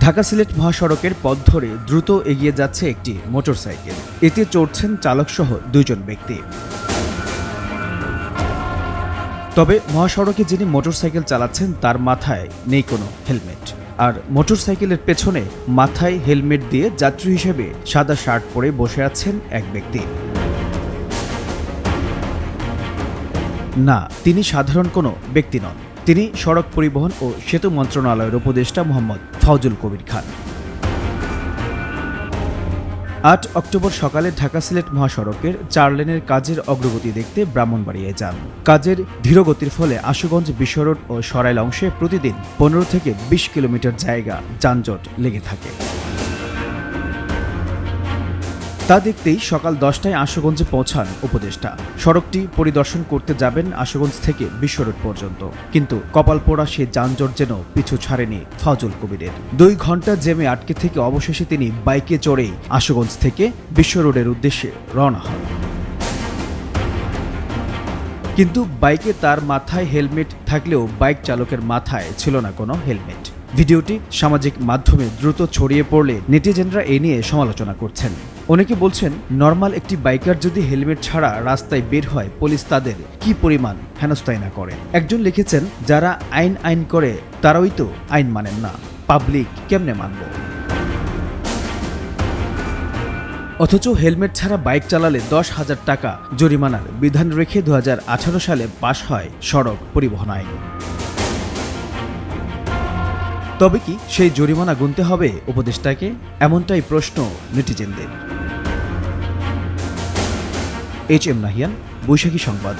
ঢাকা সিলেট মহাসড়কের পথ ধরে দ্রুত এগিয়ে যাচ্ছে একটি মোটরসাইকেল। এতে চড়ছেন চালকসহ দুইজন ব্যক্তি। তবে মহাসড়কে যিনি মোটরসাইকেল চালাচ্ছেন, তার মাথায় নেই কোনো হেলমেট। আর মোটরসাইকেলের পেছনে মাথায় হেলমেট দিয়ে যাত্রী হিসেবে সাদা শার্ট পরে বসে আছেন এক ব্যক্তি। না, তিনি সাধারণ কোনো ব্যক্তি নন। তিনি সড়ক পরিবহন ও সেতু মন্ত্রণালয়ের উপদেষ্টা মোহাম্মদ ফাউজুল কবির খান। আট অক্টোবর সকালে ঢাকা সিলেট মহাসড়কের চার লেনের কাজের অগ্রগতি দেখতে ব্রাহ্মণবাড়িয়ায় যান। কাজের ধীরগতির ফলে আশুগঞ্জ, বিশ্বরোড ও সরাইল অংশে প্রতিদিন পনেরো থেকে বিশ কিলোমিটার জায়গা যানজট লেগে থাকে। তা দেখতেই সকাল দশটায় আশুগঞ্জে পৌঁছান উপদেষ্টা। সড়কটি পরিদর্শন করতে যাবেন আশুগঞ্জ থেকে বিশ্বরোড পর্যন্ত। কিন্তু কপাল পোড়া সে যানজট যেন পিছু ছাড়েনি ফাউজুল কবিরের। দুই ঘণ্টা জেমে আটকে থেকে অবশেষে তিনি বাইকে চড়েই আশুগঞ্জ থেকে বিশ্ব রোডের উদ্দেশ্যে রওনা হন। কিন্তু বাইকে তার মাথায় হেলমেট থাকলেও বাইক চালকের মাথায় ছিল না কোনো হেলমেট। ভিডিওটি সামাজিক মাধ্যমে দ্রুত ছড়িয়ে পড়লে নেটিজেনরা এ নিয়ে সমালোচনা করছেন। অনেকে বলছেন, নর্মাল একটি বাইকার যদি হেলমেট ছাড়া রাস্তায় বের হয়, পুলিশ তাদের কি পরিমাণ হেনস্থাই না করে? একজন লিখেছেন, যারা আইন আইন করে, তারাই তো আইন মানেন না। পাবলিক কেমনে মানব? অথচ হেলমেট ছাড়া বাইক চালালে দশ হাজার টাকা জরিমানার বিধান রেখে দু হাজার আঠারো সালে পাশ হয় সড়ক পরিবহন আইন তবে কি সেই জরিমানা গুনতে হবে উপদেষ্টাকে? এমনটাই প্রশ্ন নেটিজেনদের। এইচ এম নাহিয়ান বৈশাখী সংবাদ।